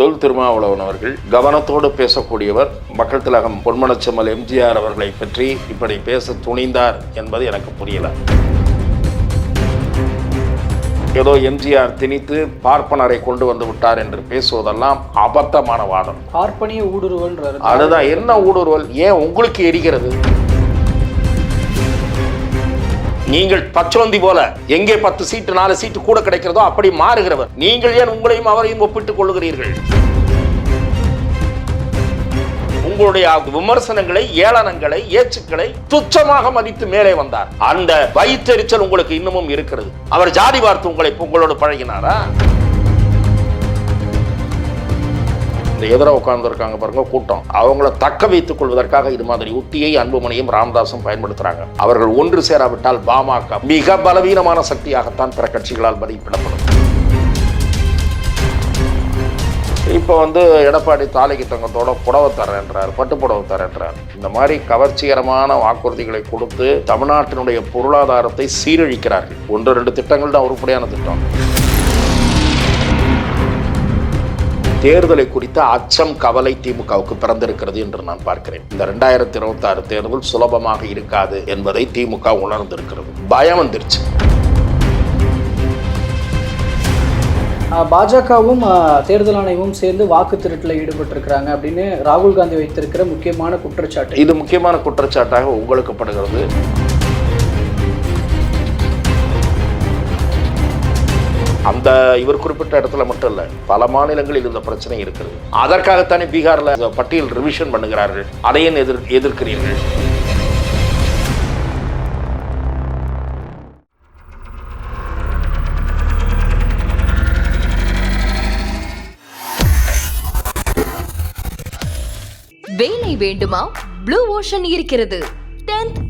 தொல் திருமாவளவன் அவர்கள் கவனத்தோடு பேசக்கூடியவர் மக்கள் திலகம் பொன்மனச்செம்மல் எம்ஜிஆர் அவர்களை பற்றி இப்படி பேச துணிந்தார் என்பது எனக்கு புரியல. ஏதோ எம்ஜிஆர் திணித்து பார்ப்பனரை கொண்டு வந்து விட்டார் என்று பேசுவதெல்லாம் அபத்தமான வாதம். பார்ப்பனிய ஊடுருவல்ன்றாரு. அதுதான் என்ன ஊடுருவல்? ஏன் உங்களுக்கு எரிகிறது? நீங்கள் பச்சோந்தி போல எங்கே பத்து சீட்டு நாலு சீட்டு கூட கிடைக்கிறதோ அப்படி மாறுகிறவர். நீங்கள் ஏன் உங்களையும் அவரையும் ஒப்பிட்டுக் கொள்ளுகிறீர்கள்? உங்களுடைய விமர்சனங்களை ஏளனங்களை ஏச்சுக்களை துச்சமாக மதித்து மேலே வந்தார். அந்த வயிற்றெரிச்சல் உங்களுக்கு இன்னமும் இருக்கிறது. அவர் ஜாதி பார்த்து உங்களை உங்களோடு பழகினாரா? இந்த எதிராக உட்கார்ந்துருக்காங்க பாருங்க கூட்டம். அவங்கள தக்க வைத்துக் கொள்வதற்காக இது மாதிரி உத்தியை அன்புமணியும் ராமதாசும் பயன்படுத்துறாங்க. அவர்கள் ஒன்று சேராவிட்டால் பாமக மிக பலவீனமான சக்தியாகத்தான் பிற கட்சிகளால் மதிப்பிடப்படும். இப்போ வந்து எடப்பாடி தாலிக்கு தங்கத்தோட புடவை தரேன்றார் பட்டு புடவை தரேன்றார் இந்த மாதிரி கவர்ச்சிகரமான வாக்குறுதிகளை கொடுத்து தமிழ்நாட்டினுடைய பொருளாதாரத்தை சீரழிக்கிறார்கள். ஒன்று ரெண்டு திட்டங்கள் தான் உருப்படியான திட்டம். தேர்தலை குறித்த அச்சம் கவலை திமுகவுக்கு பிறந்திருக்கிறது என்று நான் பார்க்கிறேன். இந்த ரெண்டாயிரத்தி இருபத்தி ஆறு தேர்தல் சுலபமாக இருக்காது என்பதை திமுக உணர்ந்திருக்கிறது. பயம் வந்துருச்சு. பாஜகவும் தேர்தல் ஆணையமும் சேர்ந்து வாக்கு திருட்டில் ஈடுபட்டிருக்கிறாங்க அப்படின்னு ராகுல் காந்தி வைத்திருக்கிற முக்கியமான குற்றச்சாட்டு. இது முக்கியமான குற்றச்சாட்டாக உங்களுக்கப்படுகிறது அந்த இவர் குறிப்பிட்ட இடத்துல மட்டும் இல்லை பல மாநிலங்களில் இந்த பிரச்சனை இருக்கிறது அதற்காகத்தானே பீகார்ல பட்டியல் ரிவிஷன் பண்ணுகிறார்கள். அதையும் எதிர் எதிர்க்கிறீர்கள். வேலை வேண்டுமா? ப்ளூ ஓஷன் இருக்கிறது. 10th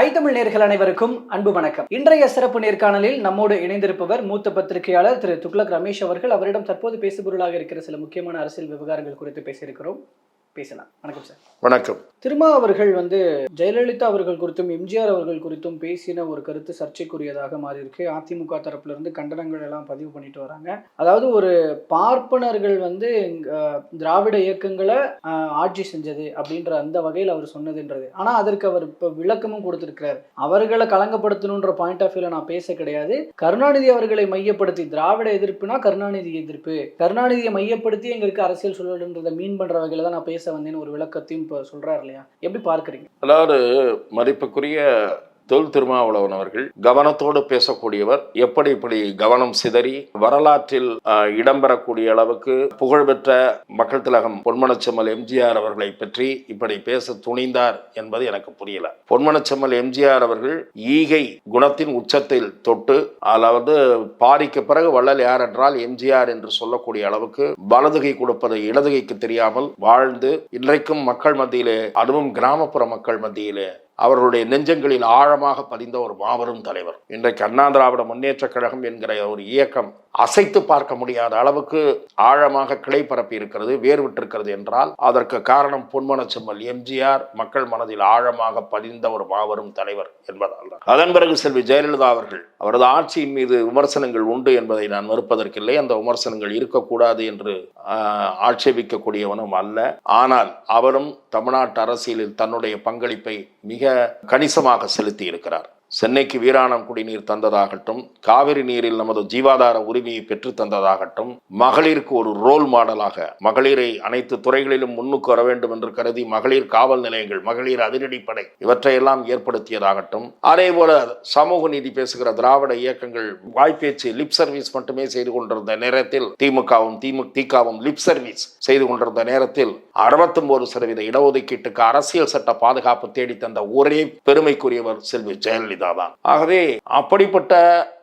ஐ தமிழ் நேர்கள் அனைவருக்கும் அன்பு வணக்கம். இன்றைய சிறப்பு நேர்காணலில் நம்மோடு இணைந்திருப்பவர் மூத்த பத்திரிகையாளர் திரு துக்ளக் ரமேஷ் அவர்கள். அவரிடம் தற்போது பேசுபொருளாக இருக்கிற சில முக்கியமான அரசியல் விவகாரங்கள் குறித்து பேசியிருக்கிறோம். பேசலாம். வணக்கம் சார் வணக்கம். திருமா அவர்கள் வந்து ஜெயலலிதா அவர்கள் குறித்தும் எம்ஜிஆர் அவர்கள் குறித்தும் பேசின ஒரு கருத்து சர்ச்சைக்குரியதாக மாறி இருக்கு அதிமுக தரப்புல இருந்து கண்டனங்கள் எல்லாம் பதிவு பண்ணிட்டு வராங்க. அதாவது ஒரு பார்ப்பனர்கள் வந்து திராவிட இயக்கங்களை ஆட்சி செஞ்சது அப்படின்ற அந்த வகையில் அவர் சொன்னதுன்றது. ஆனா அதற்கு அவர் இப்போ விளக்கமும் கொடுத்திருக்கிறார். அவர்களை களங்கப்படுத்தணுன்ற பாயிண்ட் ஆஃப் வியூல நான் பேச கிடையாது. கருணாநிதி அவர்களை மையப்படுத்தி திராவிட எதிர்ப்புனா கருணாநிதி எதிர்ப்பு. கருணாநிதியை மையப்படுத்தி எங்களுக்கு அரசியல் சூழல்ன்றதை மீன் பண்ற வகையில தான் நான் பேச வந்தேன்னு ஒரு விளக்கத்தையும் இப்போ சொல்கிறார் இல்லையா? எப்படி பார்க்குறீங்க? அதாவது மதிப்புக்குரிய தொல் திருமாவளவன் அவர்கள் கவனத்தோடு பேசக்கூடியவர் எப்படி இப்படி கவனம் சிதறி வரலாற்றில் இடம்பெறக்கூடிய அளவுக்கு புகழ்பெற்ற மக்கள் திலகம் பொன்மனச்செம்மல் எம்ஜிஆர் அவர்களை பற்றி இப்படி பேச துணிந்தார் என்பது எனக்கு புரியல. பொன்மனச்செம்மல் எம்ஜிஆர் அவர்கள் ஈகை குணத்தின் உச்சத்தில் தொட்டு அதாவது பாரிக்கு பிறகு வள்ளல் யார் என்றால் எம்ஜிஆர் என்று சொல்லக்கூடிய அளவுக்கு வலதுகை கொடுப்பதை இடதுகைக்கு தெரியாமல் வாழ்ந்து இன்றைக்கும் மக்கள் மத்தியிலே அதுவும் கிராமப்புற மக்கள் மத்தியிலே அவர்களுடைய நெஞ்சங்களில் ஆழமாக பதிந்த ஒரு மாபெரும் தலைவர். இன்றைக்கு அண்ணா திராவிட முன்னேற்ற கழகம் என்கிற ஒரு இயக்கம் அசைத்து பார்க்க முடியாத அளவுக்கு ஆழமாக கிளை பரப்பி இருக்கிறது வேர்விட்டிருக்கிறது என்றால் அதற்கு காரணம் பொன்மன செம்மல் எம்ஜிஆர் மக்கள் மனதில் ஆழமாக பதிந்த ஒரு மாபெரும் தலைவர் என்பதால் தான். அதன் பிறகு செல்வி ஜெயலலிதா அவர்கள் அவரது ஆட்சியின் மீது விமர்சனங்கள் உண்டு என்பதை நான் மறுப்பதற்கில்லை. அந்த விமர்சனங்கள் இருக்கக்கூடாது என்று ஆட்சேபிக்கக்கூடியவனும் அல்ல. ஆனால் அவரும் தமிழ்நாட்டு அரசியலில் தன்னுடைய பங்களிப்பை மிக கணிசமாக செலுத்தி இருக்கிறார் சென்னைக்கு வீராணம் குடிநீர் தந்ததாகட்டும் காவிரி நீரில் நமது ஜீவாதார உரிமையை பெற்று தந்ததாகட்டும் மகளிருக்கு ஒரு ரோல் மாடலாக மகளிரை அனைத்து துறைகளிலும் முன்னுக்கு வர வேண்டும் என்று கருதி மகளிர் காவல் நிலையங்கள் மகளிர் அதிரடிப்படை இவற்றையெல்லாம் ஏற்படுத்தியதாகட்டும். அதே போல சமூக நீதி பேசுகிற திராவிட இயக்கங்கள் வாய்ப்பேச்சு லிப் சர்வீஸ் மட்டுமே செய்து கொண்டிருந்த நேரத்தில் திமுகவும் திமுக திகாவும் லிப் சர்வீஸ் செய்து கொண்டிருந்த நேரத்தில் அறுபத்தொன்பது சதவீத இடஒதுக்கீட்டுக்கு அரசியல் சட்ட பாதுகாப்பு தேடி தந்த ஒரே பெருமைக்குரியவர் செல்வி ஜெயலலிதா. பிதாதான் ஆகவே அப்படிப்பட்ட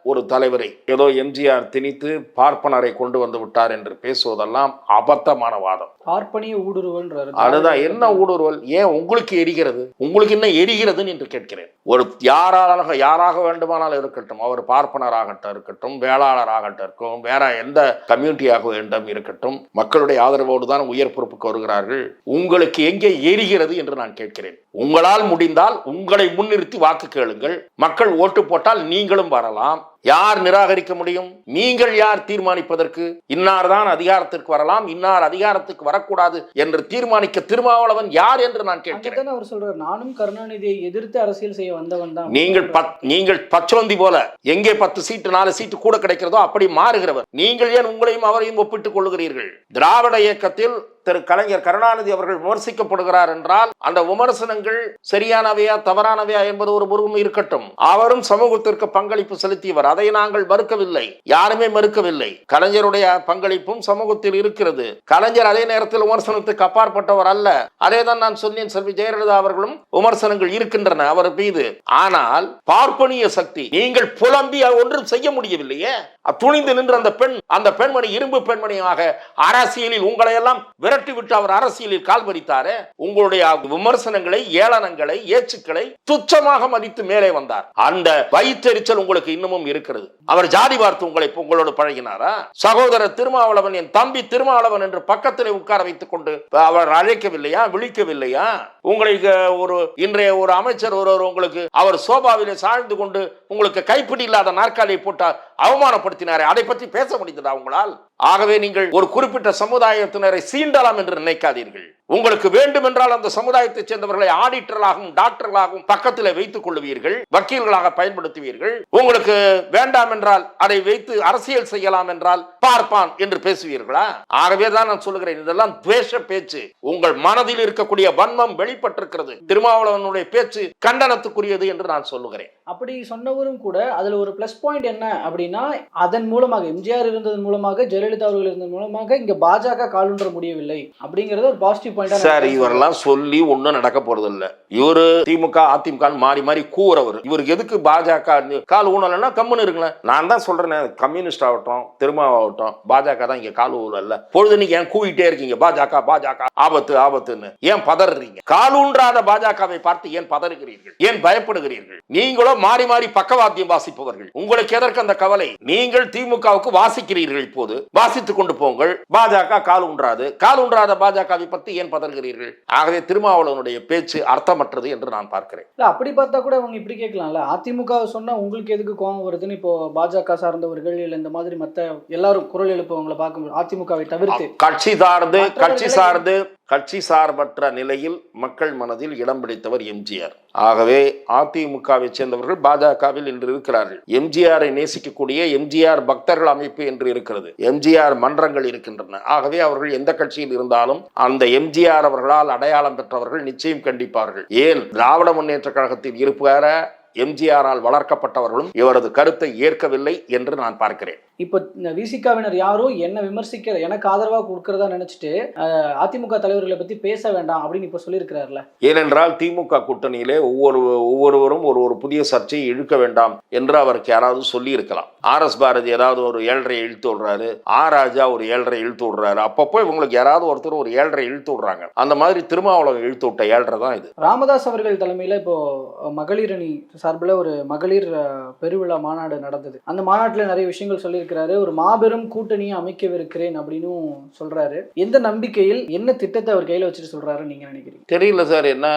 ஒரு தலைவரை ஏதோ எம்ஜிஆர் திணித்து பார்ப்பனரை கொண்டு வந்து விட்டார் என்று பேசுவதெல்லாம் அபத்தமான வாதம். பார்ப்பனிய ஊடுருவல்ன்றாரு. அதுதான் என்ன ஊடுருவல்? ஏன் உங்களுக்கு எரிகிறது? உங்களுக்கு என்ன எரிகிறதுன்னு என்று கேட்கிறேன். ஒரு யாராக யாராக வேண்டுமானாலும் இருக்கட்டும். அவர் பார்ப்பனராகட்டும் இருக்கட்டும் வேளாளராகட்டும் இருக்கும் வேற எந்த கம்யூனிட்டியாக வேண்டும் இருக்கட்டும் மக்களுடைய ஆதரவோடு தான் உயர் பொறுப்புக்கு வருகிறார்கள். உங்களுக்கு எங்கே எரிகிறது என்று நான் கேட்கிறேன். உங்களால் முடிந்தால் உங்களை முன்னிறுத்தி வாக்கு கேளுங்கள். மக்கள் ஓட்டு போட்டால் நீங்களும் வரலாம். யார் நிராகரிக்க முடியும்? நீங்கள் யார் தீர்மானிப்பதற்கு? இன்னார் தான் அதிகாரத்திற்கு வரலாம் இன்னார் அதிகாரத்துக்கு வரக்கூடாது என்று தீர்மானிக்க திருமாவளவன் யார் என்று நான் கேட்கிறேன். அவர் சொல்றாரு நானும் கருணாநிதியை எதிர்த்து அரசியல் செய்ய வந்தவன் தான். நீங்கள் நீங்கள் பச்சோந்தி போல எங்கே பத்து சீட்டு நாலு சீட்டு கூட கிடைக்கிறதோ அப்படி மாறுகிறவர். நீங்கள் ஏன் உங்களையும் அவரையும் ஒப்பிட்டுக் கொள்ளுகிறீர்கள்? திராவிட இயக்கத்தில் திரு கலைஞர் கருணாநிதி அவர்கள் விமர்சிக்கப்படுகிறார் என்றால் அந்த விமர்சனங்கள் சரியானவையா தவறானவையா என்பது ஒரு உருவம் இருக்கட்டும். அவரும் சமூகத்திற்கு பங்களிப்பு செலுத்தியவர். அதை நாங்கள் மறுக்கவில்லை. யாருமே மறுக்கவில்லை. கலைஞருடைய பங்களிப்பும் சமூகத்தில் இருக்கிறது. கலைஞர் அதே நேரத்தில் விமர்சனத்துக்கு அப்பாற்பட்டவர் அல்ல. அதே தான் நான் சொன்னேன் செல்வி ஜெயலலிதா அவர்களும் விமர்சனங்கள் இருக்கின்றன அவர் மீது. ஆனால் பார்ப்பனிய சக்தி நீங்கள் புலம்பி ஒன்றும் செய்ய முடியவில்லையே. துணிந்து நின்று அந்த பெண் அந்த பெண்மணி இரும்பு பெண்மணியாக அரசியலில் உங்களை எல்லாம் விர விரட்டி விட்டு அவர் அரசியலில் கால் பதித்தாரே உங்களுடைய விமர்சனங்களை ஏளனங்களை ஏச்சுக்களை துச்சமாக மதித்து மேலே வந்தார். அந்த வயிற்றெரிச்சல் உங்களுக்கு இன்னமும் இருக்கிறது. அவர் ஜாதி பார்த்து உங்களை உங்களோடு பழகினாரா? சகோதரர் திருமாவளவன் என் தம்பி திருமாவளவன் என்று பக்கத்தில் உட்கார வைத்துக் கொண்டு அவர் அழைக்கவில்லையா? விழிக்கவில்லையா? உங்களுக்கு ஒரு இன்றைய ஒரு அமைச்சர் ஒருவர் உங்களுக்கு அவர் சோபாவிலே சாழ்ந்து கொண்டு உங்களுக்கு கைப்பிடி இல்லாத நாற்காலியை போட்டு அவமானப்படுத்தினாரே. அதை பற்றி பேச முடிந்ததா உங்களால்? ஆகவே நீங்கள் ஒரு குறிப்பிட்ட சமுதாயத்தினரை சீண்டலாம் என்று நினைக்காதீர்கள். உங்களுக்கு வேண்டும் என்றால் அந்த சமுதாயத்தைச் சேர்ந்தவர்களை ஆடிட்டர்களாகவும் டாக்டர்களாகவும் பக்கத்தில் வைத்துக் கொள்வீர்கள் வக்கீல்களாக பயன்படுத்துவீர்கள். உங்களுக்கு வேண்டாம் என்றால் அதை வைத்து அரசியல் செய்யலாம் என்றால் பார்ப்பான் என்று பேசுவீர்களா? ஆகவே தான் நான் சொல்லுகிறேன். இதெல்லாம் துவேஷ பேச்சு. உங்கள் மனதில் இருக்கக்கூடிய வன்மம் வெளிப்பட்டிருக்கிறது. திருமாவளவனுடைய பேச்சு கண்டனத்துக்குரியது என்று நான் சொல்லுகிறேன். அப்படி சொன்னவரும் கூட அதுல ஒரு பிளஸ் பாயிண்ட் என்ன அப்படின்னா அதன் மூலமாக எம்ஜிஆர் இருந்ததன் மூலமாக ஜெயலலிதா அவர்கள் இருந்ததன் மூலமாக இங்க பாஜக காலுன்ற முடியவில்லை அப்படிங்கறது ஒரு பாசிட்டிவ் பாயிண்டா சார் இவரெல்லாம் சொல்லி ஒண்ணும் நடக்க போறது இல்ல இவரு திமுக அதிமுக மாறி மாறி கூறவர் இவருக்கு எதுக்கு பாஜக? கால் ஊனலன்னா கம்முன்னு இருங்களேன். நான் தான் சொல்றேன் கம்யூனிஸ்ட் ஆகட்டும் திருமாவட்டும் பாஜக தான் இங்க காலூர் அல்ல பொழுது நீங்க ஏன் கூவிட்டே இருக்கீங்க? பாஜக பாஜக ஆபத்து ஆபத்துன்னு. ஏன் பதறீங்க காலூன்றாத பாஜகவை பார்த்து ஏன் பதறுகிறீர்கள்? ஏன் பயப்படுகிறீர்கள்? நீங்களோ மாறி மாறி பக்கவாத்தியம் வாசிப்பவர்கள். உங்களுக்கு எதற்கு அந்த கவலை? நீங்கள் திமுகவுக்கு வாசிக்கிறீர்கள் இப்போது வாசித்துக் கொண்டு போங்கள். பாஜக கால் ஊன்றாது. கால் பாஜகவை பத்தி ஏன் பதறுகிறீர்கள்? ஆகவே திருமாவளவனுடைய பேச்சு அர்த்தமற்றது என்று நான் பார்க்கிறேன். இல்ல அப்படி பார்த்தா கூட அவங்க இப்படி கேட்கலாம்ல. அதிமுக சொன்னா உங்களுக்கு எதுக்கு கோபம் வருதுன்னு இப்போ பாஜக சார்ந்தவர்கள் இல்ல இந்த மாதிரி மத்த எல்லாரும் குரல் எழுப்பவங்களை பார்க்கும்போது அதிமுகவை தவிர்த்து கட்சி சார்ந்து கட்சி சார்ந்து கட்சி சார்பற்ற நிலையில் மக்கள் மனதில் இடம் பிடித்தவர் எம்ஜிஆர். ஆகவே அதிமுகவை சேர்ந்தவர்கள் பாஜகவில் இன்று இருக்கிறார்கள். எம்ஜிஆரை நேசிக்கக்கூடிய எம்ஜிஆர் பக்தர்கள் அமைப்பு என்று இருக்கிறது. எம்ஜிஆர் மன்றங்கள் இருக்கின்றன. ஆகவே அவர்கள் எந்த கட்சியில் இருந்தாலும் அந்த எம்ஜிஆர் அவர்களால் அடையாளம் பெற்றவர்கள் நிச்சயம் கண்டிப்பார்கள். ஏன்? திராவிட முன்னேற்ற கழகத்தில் இருப்பார எம்ஜிஆரால் வளர்க்கப்பட்டவர்களும் இவரது கருத்தை ஏற்கவில்லை என்று நான் பார்க்கிறேன். இப்போ இந்த விசிகாவினர் யாரும் என்ன விமர்சிக்க எனக்கு ஆதரவா கொடுக்கறதா நினைச்சிட்டு அதிமுக தலைவர்களை பத்தி பேச வேண்டாம் அப்படின்னு இப்ப சொல்லியிருக்கிறாருல. ஏனென்றால் திமுக கூட்டணியிலே ஒவ்வொரு ஒவ்வொருவரும் ஒரு ஒரு புதிய சர்ச்சையை இழுக்க வேண்டாம் என்று அவருக்கு யாராவது சொல்லி இருக்கலாம் ஆர் எஸ் பாரதி ஏதாவது ஒரு ஏழரை இழுத்து விடுறாரு. ஆ ராஜா ஒரு ஏழரை இழுத்து விடுறாரு. அப்பப்போ இவங்களுக்கு யாராவது ஒருத்தர் ஒரு ஏழரை இழுத்து விடுறாங்க. அந்த மாதிரி திருமாவளவன் இழுத்து விட்ட ஏழரை தான் இது. ராமதாஸ் அவர்கள் தலைமையில இப்போ மகளிர் அணி சார்பில் ஒரு மகளிர் பெருவிழா மாநாடு நடந்தது. அந்த மாநாட்டில் நிறைய விஷயங்கள் சொல்லியிருக்கிறாரு. ஒரு மாபெரும் கூட்டணியை அமைக்கவிருக்கிறேன் அப்படின்னு சொல்றாரு. எந்த நம்பிக்கையில் என்ன திட்டத்தை அவர் கையில வச்சுட்டு சொல்றாருன்னு நீங்க நினைக்கிறீங்க? தெரியல சார். என்ன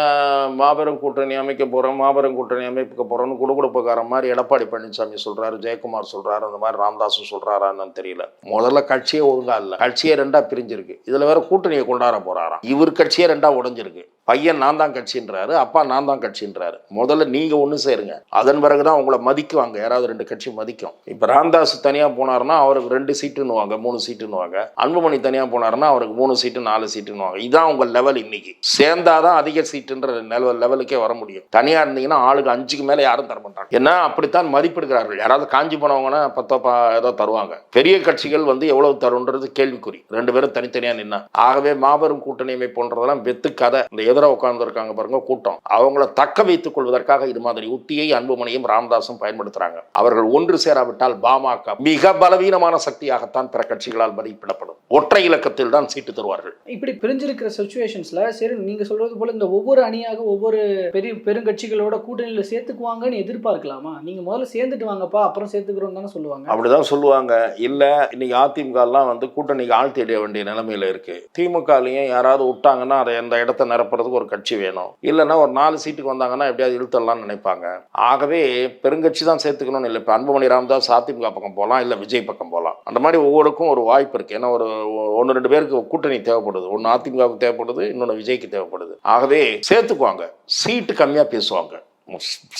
மாபெரும் கூட்டணி அமைக்க போறோம் மாபெரும் கூட்டணி அமைக்க போறோம்னு குடுகுடுப்புக்காரன் மாதிரி எடப்பாடி பழனிசாமி சொல்றாரு ஜெயக்குமார் சொல்றாரு அந்த மாதிரி ராமதாஸும் சொல்றாரான்னு தெரியல. முதல்ல கட்சியே ஒழுங்கா இல்ல. கட்சியே ரெண்டா பிரிஞ்சிருக்கு. இதுல வேற கூட்டணியை கொண்டாட போறாராம். இவர் கட்சியே ரெண்டா உடஞ்சிருக்கு. பையன் நான் தான் கட்சின்றாரு அப்பா நான் தான் கட்சின்றாரு. முதல்ல நீங்க ஒன்று சேருங்க. அதன் பிறகுதான் உங்களை மதிக்குவாங்க. யாராவது ரெண்டு கட்சி மதிக்கும். இப்ப ராம்தாஸ் தனியா போனாருன்னா அவருக்கு ரெண்டு சீட்டுன்னுவாங்க மூணு சீட்டுன்னுவாங்க. அன்புமணி தனியா போனாருன்னா அவருக்கு மூணு சீட்டு நாலு சீட்டுன்னுவாங்க. இதான் உங்க லெவல் இன்னைக்கு. சேர்ந்தாதான் அதிக சீட்டுன்ற லெவல் லெவலுக்கே வர முடியும். தனியா இருந்தீங்கன்னா ஆளுக்கு அஞ்சுக்கு மேல யாரும் தர மாட்டாங்க. ஏன்னா அப்படித்தான் மதிப்பெடுக்கிறார்கள் யாராவது காஞ்சி போனவங்கன்னா பத்தோ ஏதோ தருவாங்க. பெரிய கட்சிகள் வந்து எவ்வளவு தருன்றது கேள்விக்குறி. ரெண்டு பேரும் தனித்தனியா நின்னா. ஆகவே மாபெரும் கூட்டணி அமைப்புன்றதெல்லாம் வெத்து கதை. இந்த ஏதோ எதிராக உட்கார்ந்துருக்காங்க பாருங்க கூட்டம். அவங்கள தக்க வைத்துக் கொள்வதற்காக இது மாதிரி உத்தியை அன்புமணியும் ராமதாசும் பயன்படுத்துறாங்க. அவர்கள் ஒன்று சேராவிட்டால் பாமக மிக பலவீனமான சக்தியாகத்தான் பிற கட்சிகளால் மதிப்பிடப்படும். ஒற்றை இலக்கத்தில் தான் சீட்டு தருவார்கள். இப்படி பிரிஞ்சிருக்கிற சுச்சுவேஷன்ஸ்ல சரி நீங்க சொல்றது போல இந்த ஒவ்வொரு அணியாக ஒவ்வொரு பெரிய பெருங்கட்சிகளோட கூட்டணியில சேர்த்துக்குவாங்கன்னு எதிர்பார்க்கலாமா? நீங்க முதல்ல சேர்ந்துட்டு வாங்கப்பா அப்புறம் சேர்த்துக்கிறோம் தானே சொல்லுவாங்க. அப்படிதான் சொல்லுவாங்க. இல்ல இன்னைக்கு அதிமுக எல்லாம் வந்து கூட்டணிக்கு ஆள் தேட வேண்டிய நிலைமையில இருக்கு. திமுகலையும் யாராவது விட்டாங்கன்னா அதை அந்த இடத்த நிரப்புறதுக்கு ஒரு கட்சி வேணும். இல்லைன்னா ஒரு நாலு சீட்டுக்கு வந்தாங்கன்னா எப்படியாவது இழுத்தரலாம்னு நினைப்பாங்க. ஆகவே பெருங்கட்சி தான் சேர்த்துக்கணும்னு இல்லை. இப்போ அன்புமணி ராமதாஸ் அதிமுக பக்கம் போகலாம் இல்லை விஜய் பக்கம் போகலாம். அந்த மாதிரி ஒவ்வொருக்கும் ஒரு வாய்ப்பு இருக்கு. ஏன்னா ஒரு ஒன்று ரெண்டு பேருக்கு கூட்டணி தேவைப்படுது. ஒன்று அதிமுகவுக்கு தேவைப்படுது இன்னொன்று விஜய்க்கு தேவைப்படுது. ஆகவே சேர்த்துக்குவாங்க. சீட்டு கம்மியாக பேசுவாங்க.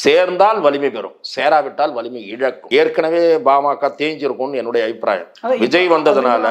சேர்ந்தால் வலிமை பெறும். சேராவிட்டால் வலிமை இழக்கும். ஏற்கனவே பாமக தேஞ்சிருக்கும்னு என்னுடைய அபிப்பிராயம். விஜய் வந்ததுனால.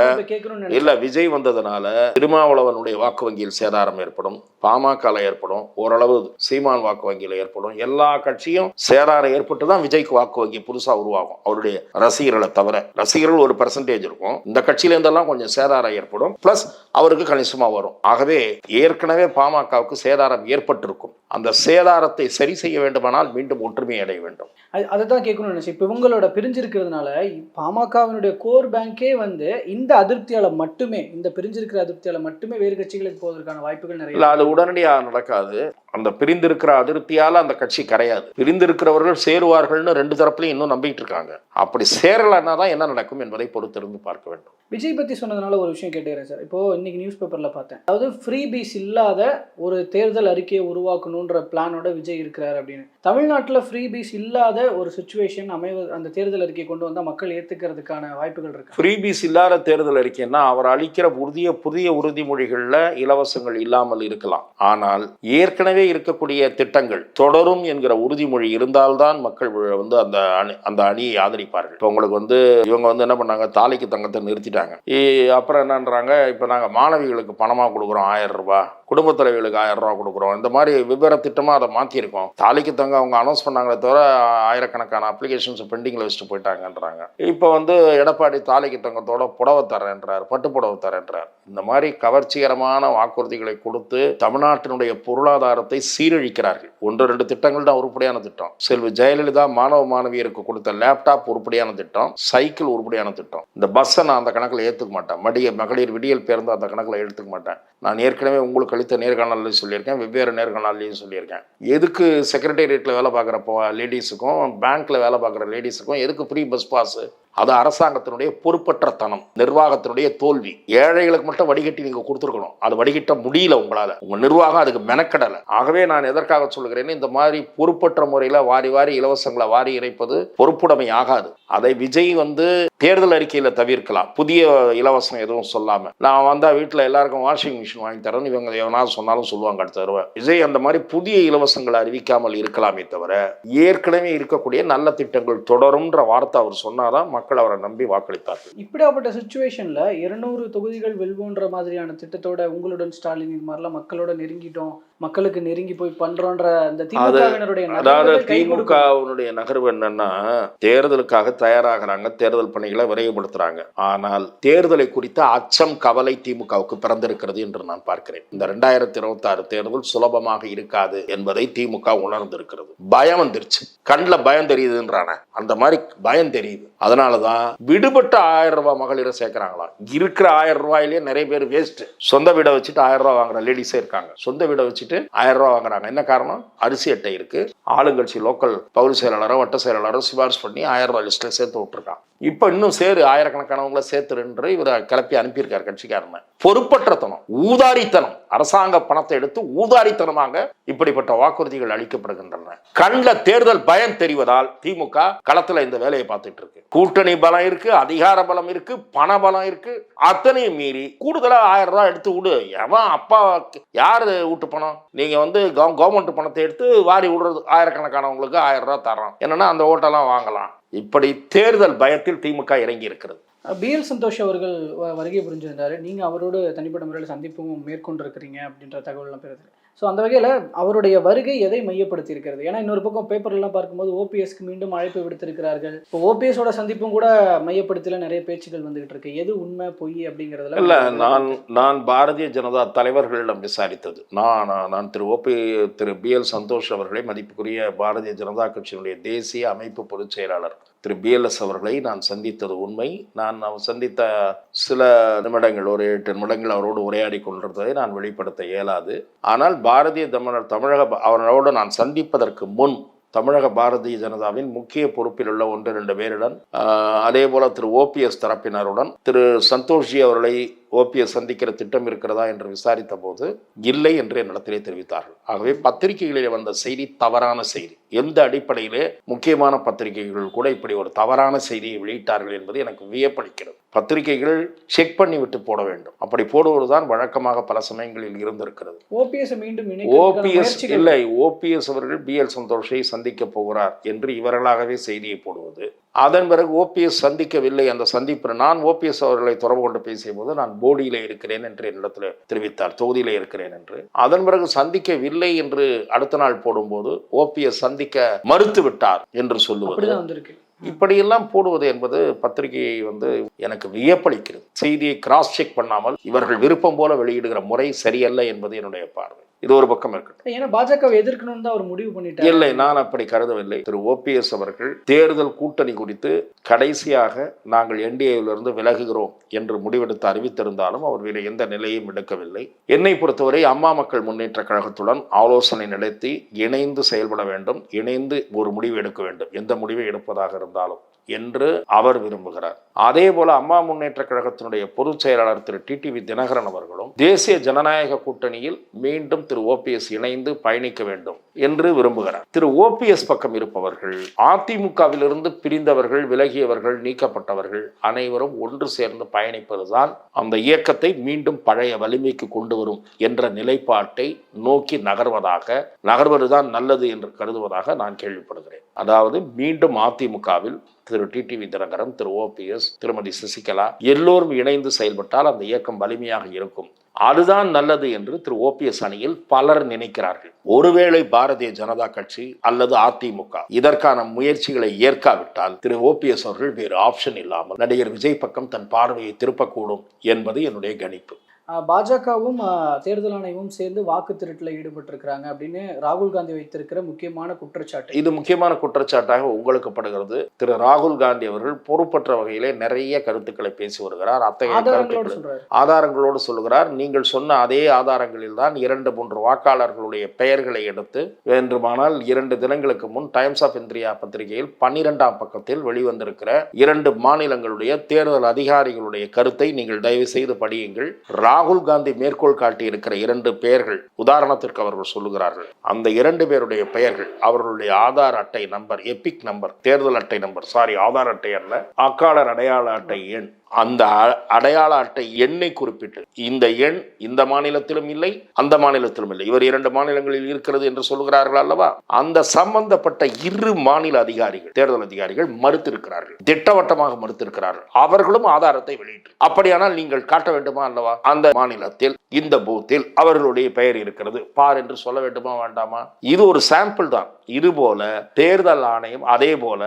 இல்ல விஜய் வந்ததுனால திருமாவளவனுடைய வாக்கு வங்கியில் சேதாரம் ஏற்படும். பாமகல ஏற்படும். ஓரளவு சீமான் வாக்கு வங்கியில் ஏற்படும். எல்லா கட்சியும் சேதாரம் ஏற்பட்டு தான் விஜய்க்கு வாக்கு வங்கி புதுசா உருவாகும். அவருடைய ரசிகர்களை தவிர. ரசிகர்கள் ஒரு பெர்சன்டேஜ் இருக்கும். இந்த கட்சியில இருந்தெல்லாம் கொஞ்சம் சேதாரம் ஏற்படும். பிளஸ் அவருக்கு கணிசமா வரும். ஆகவே ஏற்கனவே பாமகவுக்கு சேதாரம் ஏற்பட்டிருக்கும். அந்த சேதாரத்தை சரி செய்ய வேண்டுமானால் மீண்டும் ஒற்றுமை அடைய வேண்டும். அது- தான் கேட்கணும்னு நினைச்சேன். இப்போ இவங்களோட பிரிஞ்சிருக்கிறதுனால பாமகவினுடைய கோர் பேங்கே வந்து இந்த அதிருப்தியால மட்டுமே இந்த பிரிஞ்சிருக்கிற அதிருப்தியால மட்டுமே வேறு கட்சிகளுக்கு போவதற்கான வாய்ப்புகள் நிறைய இல்ல அது உடனடியாக நடக்காது. அந்த பிரிந்திருக்கிற அதிருப்தியால அந்த கட்சி கிடையாது பிரிந்திருக்கிறவர்கள் சேருவார்கள்னு ரெண்டு தரப்புலையும் இன்னும் நம்பிட்டு இருக்காங்க. அப்படி சேரலைன்னா தான் என்ன நடக்கும் என்பதை பொறுத்திருந்து பார்க்க வேண்டும். விஜய் பத்தி சொன்னதுனால ஒரு விஷயம் கேட்டுக்கிறேன் சார். இப்போ இன்னைக்கு நியூஸ் பேப்பர்ல பார்த்தேன். அதாவது ஃப்ரீ பீஸ் இல்லாத ஒரு தேர்தல் அறிக்கையை உருவாக்கணுன்ற பிளானோட விஜய் இருக்கிறார் அப்படின்னு. தமிழ்நாட்டில் ஃப்ரீ பீஸ் இல்லாத ஒரு சுச்சுவேஷன் அமைவ அந்த தேர்தல் அறிக்கையை கொண்டு வந்தால் மக்கள் ஏத்துக்கிறதுக்கான வாய்ப்புகள் இருக்கு? ஃப்ரீபீஸ் இல்லாத தேர்தல் அறிக்கைன்னா அவர் அளிக்கிற புதிய புதிய உறுதிமொழிகளில் இலவசங்கள் இல்லாமல் இருக்கலாம். ஆனால் ஏற்கனவே இருக்கக்கூடிய திட்டங்கள் தொடரும் என்கிற உறுதிமொழி இருந்தால்தான் மக்கள் வந்து அந்த அணி அந்த அணியை ஆதரிப்பார்கள். இப்போ உங்களுக்கு வந்து இவங்க வந்து என்ன பண்ணாங்க? தாலிக்கு தங்கத்தை நிறுத்திட்டாங்க. அப்புறம் என்னன்றாங்க? இப்போ நாங்கள் மாணவிகளுக்கு பணமாக கொடுக்குறோம் ஆயிரம் ரூபாய் குடும்பத் தலைவர்களுக்கு ஆயிரம் ரூபா கொடுக்குறோம். இந்த மாதிரி விவர திட்டமாக அதை மாற்றிருக்கோம் தாலிக்கு தங்க அவங்க அனௌன்ஸ் பண்ணாங்களே தவிர ஆயிரக்கணக்கான அப்ளிகேஷன்ஸ் பெண்டிங்கில் வச்சுட்டு போயிட்டாங்கன்றாங்க. இப்போ வந்து எடப்பாடி தாலிக்கு தங்கத்தோட புடவை தரேன்றார் பட்டு புடவை தரேன்றார். இந்த மாதிரி கவர்ச்சிகரமான வாக்குறுதிகளை கொடுத்து தமிழ்நாட்டினுடைய பொருளாதாரத்தை சீரழிக்கிறார்கள். ஒன்று ரெண்டு திட்டங்கள் தான் உருப்படியான திட்டம். செல்வி ஜெயலலிதா மாணவ மாணவியருக்கு கொடுத்த லேப்டாப் உருப்படியான திட்டம் சைக்கிள் உருப்படியான திட்டம். இந்த பஸ்ஸை நான் அந்த கணக்கில் ஏற்றுக்க மாட்டேன். மடிய மகளிர் விடியல் பேருந்து அந்த கணக்கில் எடுத்துக்க மாட்டேன். நான் ஏற்கனவே உங்களுக்கு அளித்த நேர்காணலையும் சொல்லியிருக்கேன் வெவ்வேறு நேர்காணலையும் சொல்லியிருக்கேன். எதுக்கு செக்ரட்டேரியட்டில் வேலை பார்க்குறப்போ லேடிஸுக்கும் பேங்க்கில் வேலை பார்க்குற லேடிஸுக்கும் எதுக்கு ஃப்ரீ பஸ் பாஸு அது அரசாங்கத்தினுடைய பொறுப்பற்ற தனம் நிர்வாகத்தினுடைய தோல்வி. ஏழைகளுக்கு மட்டும் வடிகட்டி நீங்கள் கொடுத்துருக்கணும். அது வடிகட்ட முடியல உங்களால். உங்கள் நிர்வாகம் அதுக்கு மெனக்கடலை. ஆகவே நான் எதற்காக சொல்கிறேன் இந்த மாதிரி பொறுப்பற்ற முறையில் வாரி வாரி இலவசங்களை வாரி இறைப்பது பொறுப்புடைமை ஆகாது. அதை விஜய் வந்து தேர்தல் அறிக்கையில் தவிர்க்கலாம். புதிய இலவசம் எதுவும் சொல்லாமல் நான் வந்தால் வீட்டில் எல்லாருக்கும் வாஷிங் மிஷின் வாங்கி தரேன் இவங்க எவனா சொன்னாலும் சொல்லுவாங்க அடுத்த தருவேன் விஜய் அந்த மாதிரி புதிய இலவசங்களை அறிவிக்காமல் இருக்கலாமே தவிர ஏற்கனவே இருக்கக்கூடிய நல்ல திட்டங்கள் தொடரும்ன்ற வார்த்தை அவர் சொன்னாதான் மக்கள் அவரை நம்பி வாக்களித்தார்கள் இப்படியாப்பட்ட சுச்சுவேஷனில் இருநூறு தொகுதிகள் வெல்வோன்ற மாதிரியான திட்டத்தோட உங்களுடன் ஸ்டாலின் இது மாதிரிலாம் மக்களோட நெருங்கிட்டோம். மக்களுக்கு நெருங்கி போய் பண்றோன்ற அந்த அதாவது. திமுகவினுடைய நகர்வு என்னன்னா தேர்தலுக்காக தயாராகிறாங்க தேர்தல் பணிகளை விரைவுபடுத்துறாங்க. ஆனால் தேர்தலை குறித்த அச்சம் கவலை திமுகவுக்கு பிறந்திருக்கிறது என்று நான் பார்க்கிறேன். இந்த ரெண்டாயிரத்தி இருபத்தி ஆறு தேர்தல் சுலபமாக இருக்காது என்பதை திமுக உணர்ந்திருக்கிறது. பயம் வந்துருச்சு. கண்ணில் பயம் தெரியுதுன்றான. அந்த மாதிரி பயம் தெரியுது. அதனாலதான் விடுபட்ட ஆயிரம் ரூபாய் மகளிரை சேர்க்கிறாங்களாம். இருக்கிற ஆயிரம் ரூபாயிலேயே நிறைய பேர் வேஸ்ட் சொந்த வீடை வச்சுட்டு ஆயிரம் ரூபாய் வாங்குற லேடிஸே இருக்காங்க. சொந்த வீடை வச்சுட்டு ஆயிரம் ரூபாய் வாங்குறாங்க. என்ன காரணம்? அரிசி அட்டை இருக்கு. ஆளுங்கட்சி லோக்கல் பகுதி செயலாளரோ வட்ட செயலாளரோ சிபாரிசு பண்ணி ஆயிரம் ரூபா லிஸ்ட்ல சேர்த்து விட்டுருக்கான். இப்போ இன்னும் சேரு ஆயிரக்கணக்கானவங்கள சேர்த்துருன்ற இவரை கிளப்பி அனுப்பியிருக்கார் கட்சிக்காரன். பொறுப்பற்றத்தனம் ஊதாரித்தனம் அரசாங்க பணத்தை எடுத்து ஊதாரித்தனமாக இப்படிப்பட்ட வாக்குறுதிகள் அளிக்கப்படுகின்றன. கண்ணில் தேர்தல் பயம் தெரிவதால் திமுக களத்துல இந்த வேலையை பார்த்துட்டு இருக்கு. கூட்டணி பலம் இருக்கு அதிகார பலம் இருக்கு பண பலம் இருக்கு. அத்தனையும் மீறி கூடுதலா ஆயிரம் ரூபாய் எடுத்து விடு. எவன் அப்பா யாரு வீட்டு பணம்? நீங்க வந்து கவர்மெண்ட் பணத்தை எடுத்து வாரி விடுறது ஆயிரக்கணக்கானவங்களுக்கு ஆயிரம் ரூபாய் தரோம் என்னன்னா அந்த ஓட்டெல்லாம் வாங்கலாம். இப்படி தேர்தல் பயத்தில் திமுக இறங்கி இருக்கிறது. பிஎல் சந்தோஷ் அவர்கள் வ- வருகை புரிஞ்சிருந்தாரு. நீங்க அவரோடு தனிப்பட்ட முறையில் சந்திப்பும் மேற்கொண்டிருக்கிறீங்க அப்படின்ற தகவல்லாம் பெறுது. ஸோ அந்த வகையில் அவருடைய வருகை எதை மையப்படுத்தி இருக்கிறது ஏன்னா இன்னொரு பக்கம் பேப்பர்லாம் பார்க்கும்போது ஓபிஎஸ்க்கு மீண்டும் அழைப்பு விடுத்திருக்கிறார்கள். இப்போ ஓபிஎஸோட சந்திப்பும் கூட மையப்படுத்தில நிறைய பேச்சுக்கள் வந்துகிட்டு இருக்கு. எது உண்மை பொய் அப்படிங்கிறதுல இல்ல நான் நான் பாரதிய ஜனதா தலைவர்களிடம் விசாரித்தது. நான் நான் திரு ஓபி திரு பி எல் சந்தோஷ் அவர்களை மதிப்புக்குரிய பாரதிய ஜனதா கட்சியினுடைய தேசிய அமைப்பு பொதுச் செயலாளர். திரு பிஎல்எஸ் அவர்களை நான் சந்தித்தது உண்மை. நான் அவர் சந்தித்த சில நிமிடங்கள் ஒரு எட்டு நிமிடங்கள் அவரோடு உரையாடி கொண்டிருந்ததை நான் வெளிப்படுத்த இயலாது. ஆனால் பாரதிய தமிழர் தமிழக அவரோடு நான் சந்திப்பதற்கு முன் தமிழக பாரதிய ஜனதாவின் முக்கிய பொறுப்பில் உள்ள ஒன்று ரெண்டு பேருடன் அதே போல திரு ஓபிஎஸ் தரப்பினருடன் திரு சந்தோஷ்ஜி அவர்களை ஓபிஎஸ் சந்திக்கிற திட்டம் இருக்கிறதா என்று விசாரித்த போது இல்லை என்று என்னிடத்திலே தெரிவித்தார்கள். ஆகவே பத்திரிகைகளில் வந்த செய்தி தவறான செய்தி. எந்த அடிப்படையிலே முக்கியமான பத்திரிகைகள் கூட இப்படி ஒரு தவறான செய்தியை வெளியிட்டார்கள் என்பது எனக்கு வியப்பளிக்கிறது. பத்திரிகைகள் செக் பண்ணி விட்டு போட வேண்டும். அப்படி போடுவதுதான் வழக்கமாக பல சமயங்களில் இருந்திருக்கிறது. ஓபிஎஸ் மீண்டும் ஓபிஎஸ் இல்லை ஓபிஎஸ் அவர்கள் பி எல் சந்தோஷை சந்திக்க போகிறார் என்று இவர்களாகவே செய்தியை போடுவது அதன் பிறகு ஓபிஎஸ் சந்திக்கவில்லை அந்த சந்திப்பு. நான் ஓபிஎஸ் அவர்களை தொடர்பு கொண்டு பேசிய போது நான் போடியில இருக்கிறேன் என்று என்னிடத்தில் தெரிவித்தார் தொகுதியில இருக்கிறேன் என்று. அதன் பிறகு சந்திக்கவில்லை என்று அடுத்த நாள் போடும்போது ஓபிஎஸ் சந்திக்க மறுத்து விட்டார் என்று சொல்லுவது. இப்படியெல்லாம் போடுவது என்பது பத்திரிகையை வந்து எனக்கு வியப்பளிக்கிறது. செய்தியை கிராஸ் செக் பண்ணாமல் இவர்கள் விருப்பம் போல வெளியிடுகிற முறை சரியல்ல என்பது என்னுடைய பார்வை. இது ஒரு பக்கம் இருக்கட்டும் ஏன்னா பாஜகவை எதிர்க்கணும்னு தான் அவர் முடிவு பண்ணிட்டாரு. இல்லை நான் அப்படி கருதவில்லை. திரு. ஓபிஎஸ் அவர்கள் தேர்தல் கூட்டணி குறித்து கடைசியாக நாங்கள் என்டிஏவிலிருந்து விலகுகிறோம் என்று முடிவெடுத்து அறிவித்திருந்தாலும் அவர் வேறு எந்த நிலையும் எடுக்கவில்லை. என்னை பொறுத்தவரை அம்மா மக்கள் முன்னேற்ற கழகத்துடன் ஆலோசனை நடத்தி இணைந்து செயல்பட வேண்டும் இணைந்து ஒரு முடிவு எடுக்க வேண்டும். எந்த முடிவை எடுப்பதாக இருந்தாலும். என்று அவர் விரும்புகிறார். அதே போல அம்மா முன்னேற்ற கழகத்தினுடைய பொதுச் செயலாளர் திரு டிடிவி தினகரன் அவர்களும் தேசிய ஜனநாயக கூட்டணியில் மீண்டும் திரு ஓபிஎஸ் இணைந்து பயணிக்க வேண்டும் என்று விரும்புகிறார். திரு ஓபிஎஸ் பக்கம் இருப்பவர்கள் அதிமுகவிலிருந்து பிரிந்தவர்கள் விலகியவர்கள் நீக்கப்பட்டவர்கள் அனைவரும் ஒன்று சேர்ந்து பயணிப்பதுதான் அந்த இயக்கத்தை மீண்டும் பழைய வலிமைக்கு கொண்டு வரும் என்ற நிலைப்பாட்டை நோக்கி நகர்வதாக நகர்வதுதான் நல்லது என்று கருதுவதாக நான் கேள்விப்படுகிறேன். அதாவது மீண்டும் அதிமுகவில் திரு டிடிவி தினகரன் திரு ஓபிஎஸ் திருமதி சசிகலா எல்லோரும் இணைந்து செயல்பட்டால் அந்த இயக்கம் வலிமையாக இருக்கும். அதுதான் நல்லது என்று திரு ஓபிஎஸ் அணியில் பலர் நினைக்கிறார்கள். ஒருவேளை பாரதிய ஜனதா கட்சி அல்லது அதிமுக இதற்கான முயற்சிகளை ஏற்காவிட்டால் திரு ஓபிஎஸ் அவர்கள் வேறு ஆப்ஷன் இல்லாமல் நடிகர் விஜய் பக்கம் தன் பார்வையை திருப்பக்கூடும் என்பது என்னுடைய கணிப்பு. பாஜகவும் தேர்தல் ஆணையமும் சேர்ந்து வாக்கு திருட்டுல ஈடுபட்டிருக்கிறாங்க அப்படின்னு ராகுல் காந்தி வைத்திருக்கிற முக்கியமான குற்றச்சாட்டு. இது முக்கியமான குற்றச்சாட்டாக உங்களுக்குப்படுகிறது திரு ராகுல் காந்தி அவர்கள் பொறுப்பற்ற வகையிலே நிறைய கருத்துக்களை பேசி வருகிறார். அத்தகைய ஆதாரங்களோடு கருத்துக்களை சொல்றாரு. ஆதாரங்களோடு சொல்லுகிறார். நீங்கள் சொன்ன அதே ஆதாரங்களில் தான் இரண்டு மூன்று வாக்காளர்களுடைய பெயர்களை எடுத்து வேண்டுமானால் இரண்டு தினங்களுக்கு முன் டைம்ஸ் ஆஃப் இந்தியா பத்திரிகையில் பன்னிரெண்டாம் பக்கத்தில் வெளிவந்திருக்கிற இரண்டு மாநிலங்களுடைய தேர்தல் அதிகாரிகளுடைய கருத்தை நீங்கள் தயவு செய்து படியுங்கள் ராகுல் காந்தி மேற்கோள் காட்டி இருக்கிற இரண்டு பெயர்கள் உதாரணத்திற்கு அவர்கள் சொல்லுகிறார்கள். அந்த இரண்டு பேருடைய பெயர்கள் அவர்களுடைய ஆதார் அட்டை நம்பர் எபிக் நம்பர் தேர்தல் அட்டை நம்பர் சாரி ஆதார் அட்டை அல்ல வாக்காளர் அடையாள அட்டை எண். அந்த அடையாள அட்டை எண்ணை குறிப்பிட்டு இந்த எண் இந்த மாநிலத்திலும் இல்லை அந்த மாநிலத்திலும் இல்லை. இவர் இரண்டு மாநிலங்களில் இருக்கிறது என்று சொல்கிறார்கள் அல்லவா? அந்த சம்பந்தப்பட்ட இரு மாநில அதிகாரிகள் தேர்தல் அதிகாரிகள் மறுத்திருக்கிறார்கள். திட்டவட்டமாக மறுத்திருக்கிறார்கள். அவர்களும் ஆதாரத்தை வெளியிட்டு. அப்படியானால் நீங்கள் காட்ட வேண்டுமா அல்லவா? அந்த மாநிலத்தில் இந்த பூத்தில் அவர்களுடைய பெயர் இருக்கிறது. பார் என்று சொல்ல வேண்டுமா வேண்டாமா? இது ஒரு சாம்பிள் தான். இது போல தேர்தல் ஆணையம் அதே போல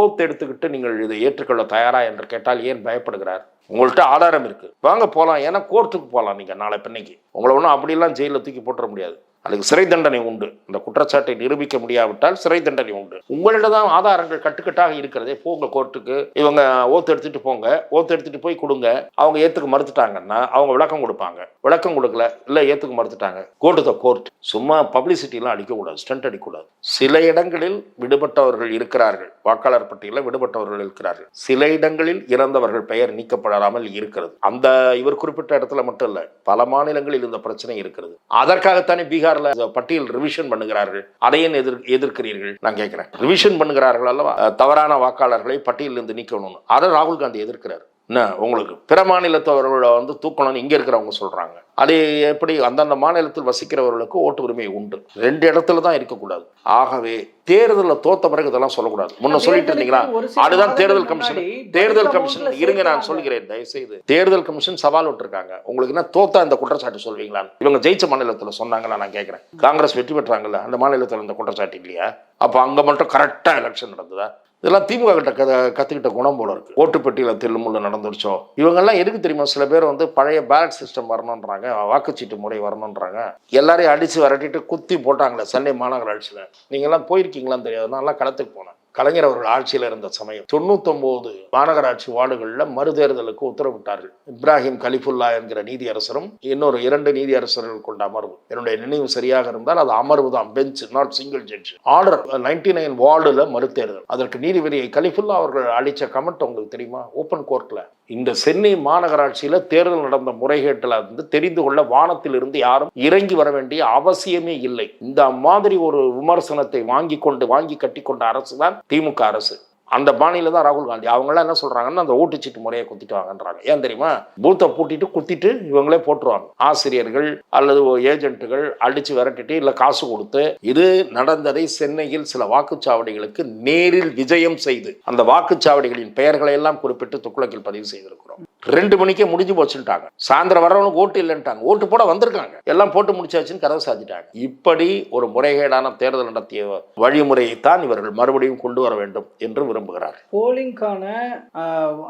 ஓத்து எடுத்துக்கிட்டு நீங்கள் இதை ஏற்றுக்கொள்ள தயாரா என்று கேட்டால் ஏன் பயப்படுகிறார் உங்கள்கிட்ட ஆதாரம் இருக்கு. வாங்க போலாம். ஏன்னா கோர்ட்டுக்கு போகலாம் நீங்க நாளை பின்னைக்கு. உங்களை ஒன்றும் அப்படிலாம் ஜெயிலில் தூக்கி போட்டுற முடியாது. அதுக்கு சிறை தண்டனை உண்டு. இந்த குற்றச்சாட்டை நிரூபிக்க முடியாவிட்டால் சிறை தண்டனை உண்டு. உங்கள்கிட்ட தான் ஆதாரங்கள் கட்டுக்கட்டாக இருக்கிறதே போங்க கோர்ட்டுக்கு. இவங்க ஓத்து எடுத்துட்டு போங்க ஓத்து எடுத்துட்டு போய் கொடுங்க. அவங்க ஏத்துக்க மறுத்துட்டாங்கன்னா அவங்க விளக்கம் கொடுப்பாங்க. விளக்கம் கொடுக்கல இல்ல ஏத்துக்க மறுத்துட்டாங்க. கோர்ட்டு த கோர்ட் சும்மா பப்ளிசிட்டிலாம் அடிக்கக்கூடாது ஸ்டண்ட் அடிக்கக்கூடாது. சில இடங்களில் விடுபட்டவர்கள் இருக்கிறார்கள். வாக்காளர் பட்டியலில் விடுபட்டவர்கள் இருக்கிறார்கள். சில இடங்களில் இறந்தவர்கள் பெயர் நீக்கப்படாமல் இருக்கிறது. அந்த இவர் குறிப்பிட்ட இடத்துல மட்டும் இல்ல பல மாநிலங்களில் இந்த பிரச்சனை இருக்கிறது. அதற்காகத்தானே பீகார் இந்த பட்டியல் ரிவிஷன் பண்ணுகிறார்கள் அதையும் எதிர் எதிர்க்கிறீர்கள். நான் கேட்கிறேன். ரிவிஷன் பண்ணுகிறார்கள் அல்லவா? தவறான வாக்காளர்களை பட்டியலிருந்து நீக்கணும்னு. அதை ராகுல் காந்தி எதிர்க்கிறார். என்ன? உங்களுக்கு பிற மாநிலத்தவர்களை வந்து தூக்கணும்னு இங்கே இருக்கிறவங்க சொல்கிறாங்க அது எப்படி? அந்தந்த மாநிலத்தில் வசிக்கிறவர்களுக்கு ஓட்டு உரிமை உண்டு. ரெண்டு இடத்துல தான் இருக்கக்கூடாது. ஆகவே தேர்தலில் தோத்த பிறகு இதெல்லாம் சொல்லக்கூடாது. முன்ன சொல்லிட்டு இருந்தீங்களா? அதுதான் தேர்தல் கமிஷன். தேர்தல் கமிஷன் இருங்க நான். சொல்கிறேன் தயவுசெய்து. தேர்தல் கமிஷன் சவால் விட்டுருக்காங்க. உங்களுக்கு என்ன தோத்தா இந்த குற்றச்சாட்டு சொல்வீங்களா இவங்க ஜெயிச்ச மாநிலத்துல சொன்னாங்களா நான் கேட்கிறேன் காங்கிரஸ் வெற்றி பெற்றாங்கல்ல அந்த மாநிலத்துல இந்த குற்றச்சாட்டு இல்லையா? அப்ப அங்க மட்டும் கரெக்டா எலெக்ஷன் நடந்ததா? இதெல்லாம் திமுக கிட்ட கத கத்துக்கிட்ட குணம் போல இருக்கு. ஓட்டுப்பெட்டியில தில்லுமுள்ள நடந்துருச்சோ? இவங்கெல்லாம் எதுக்கு தெரியுமா? சில பேர் வந்து பழைய பேலட் சிஸ்டம் வரணுன்றாங்க வாக்குச்சீட்டு முறை வரணுன்றாங்க எல்லாரையும் அடிச்சு விரட்டிட்டு குத்தி போட்டாங்களே சென்னை மாநகராட்சியில. நீங்க எல்லாம் இருக்கீங்களான்னு தெரியாது. நான் களத்துக்கு போனேன். கலைஞர் அவர்கள் ஆட்சியில் இருந்த சமயம் தொண்ணூத்தொம்போது மாநகராட்சி வார்டுகளில் மறுதேர்தலுக்கு உத்தரவிட்டார்கள். இப்ராஹிம் கலிஃபுல்லா என்கிற நீதியரசரும் இன்னொரு இரண்டு நீதியரசர்கள் கொண்ட அமர்வு. என்னுடைய நினைவு சரியாக இருந்தால் அது அமர்வு தான் bench not single judge order ninety nine வார்டுல மறுதேர்தல். அதற்கு நீதிபதி கலிஃபுல்லா அவர்கள் அளித்த கமெண்ட் உங்களுக்கு தெரியுமா? ஓப்பன் கோர்ட்ல இந்த சென்னை மாநகராட்சியில தேர்தல் நடந்த முறைகேட்டில் இருந்து தெரிந்து கொள்ள வானத்திலிருந்து யாரும் இறங்கி வர வேண்டிய அவசியமே இல்லை. இந்த மாதிரி ஒரு விமர்சனத்தை வாங்கி கொண்டு வாங்கி கட்டி கொண்ட அரசு தான் திமுக அரசு. அந்த பாணியில் தான் ராகுல் காந்தி. அவங்களாம் என்ன சொல்கிறாங்கன்னா அந்த ஓட்டுச்சீட்டு முறையை குத்திட்டு வாங்கன்றாங்க ஏன் தெரியுமா? பூத்தை பூட்டிட்டு குத்திட்டு இவங்களே போட்டுருவாங்க. ஆசிரியர்கள் அல்லது ஏஜென்ட்டுகள் அடித்து விரட்டிட்டு இல்லை காசு கொடுத்து இது நடந்ததை சென்னையில் சில வாக்குச்சாவடிகளுக்கு நேரில் விஜயம் செய்து அந்த வாக்குச்சாவடிகளின் பெயர்களை எல்லாம் குறிப்பிட்டு துக்குளக்கில் பதிவு செய்திருக்கிறோம். ரெண்டு மணிக்கே முடிஞ்சு போச்சுட்டாங்க சாயந்தரம் வரவனுக்கு ஓட்டு இல்லைன்ட்டாங்க. ஓட்டு போட வந்திருக்காங்க. எல்லாம் போட்டு முடிச்சாச்சுன்னு கதவை சாத்திட்டாங்க. இப்படி ஒரு முறைகேடான தேர்தல் நடத்திய வழிமுறையைத்தான் இவர்கள் மறுபடியும் கொண்டு வர வேண்டும் என்று விரும்புகிறார் போலிங்கான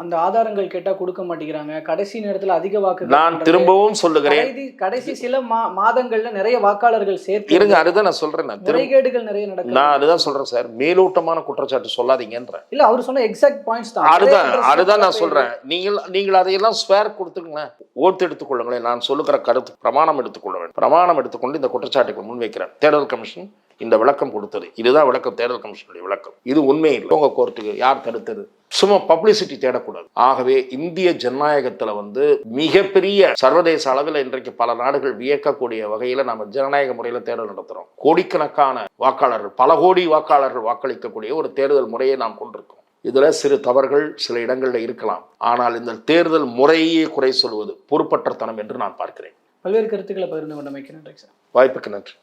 அந்த ஆதாரங்கள் கேட்டா கொடுக்க மாட்டேங்கிறாங்க. கடைசி நேரத்துல அதிக வாக்கு நான் திரும்பவும் சொல்லுகிறேன். கடைசி சில மாதங்கள்ல நிறைய வாக்காளர்கள் சேர்த்து இருங்க அதுதான் நான் சொல்றேன். முறைகேடுகள் நிறைய நடக்குது. நான் அதுதான் சொல்றேன் சார். மேலோட்டமான குற்றச்சாட்டு சொல்லாதீங்கன்ற. இல்ல அவர் சொன்ன எக்ஸாக்ட் பாயிண்ட்ஸ் தான். அதுதான் அதுதான் நான் சொல்றேன். நீங்கள் நீங்கள் அதையெல்லாம் ஸ்வேர் கொடுத்துங்களேன் ஓட்டு எடுத்துக்கொள்ளுங்களேன். நான் சொல்லுகிற கருத்து பிரமாணம் எடுத்துக்கொள்ள வேண்டும். பிரமாணம் எடுத்துக்கொண்டு இந்த குற்றச்சாட்டுகள் முன்வைக்கிறேன். தேர்தல் கமிஷன் இந்த விளக்கம் கொடுத்தது. இதுதான் விளக்கம். தேர்தல் கமிஷனுடைய விளக்கம். இது உண்மை இல்லை உங்க கோர்ட்டுக்கு யார் தடுத்தது? சும்மா பப்ளிசிட்டி தேடக்கூடாது. ஆகவே இந்திய ஜனநாயகத்துல வந்து மிகப்பெரிய சர்வதேச அளவில் இன்றைக்கு பல நாடுகள் வியக்கக்கூடிய வகையில நம்ம ஜனநாயக முறையில தேர்தல் நடத்துறோம். கோடிக்கணக்கான வாக்காளர்கள் பல கோடி வாக்காளர்கள் வாக்களிக்கக்கூடிய ஒரு தேர்தல் முறையை நாம் கொண்டிருக்கோம். இதுல சிறு தவறுகள் சில இடங்கள்ல இருக்கலாம். ஆனால் இந்த தேர்தல் முறையே குறை சொல்வது பொறுப்பற்றத்தனம் என்று நான் பார்க்கிறேன். பல்வேறு கருத்துக்களை பகிர்ந்து கொண்டமைக்கு நன்றி சார். வாய்ப்புக்கு நன்றி.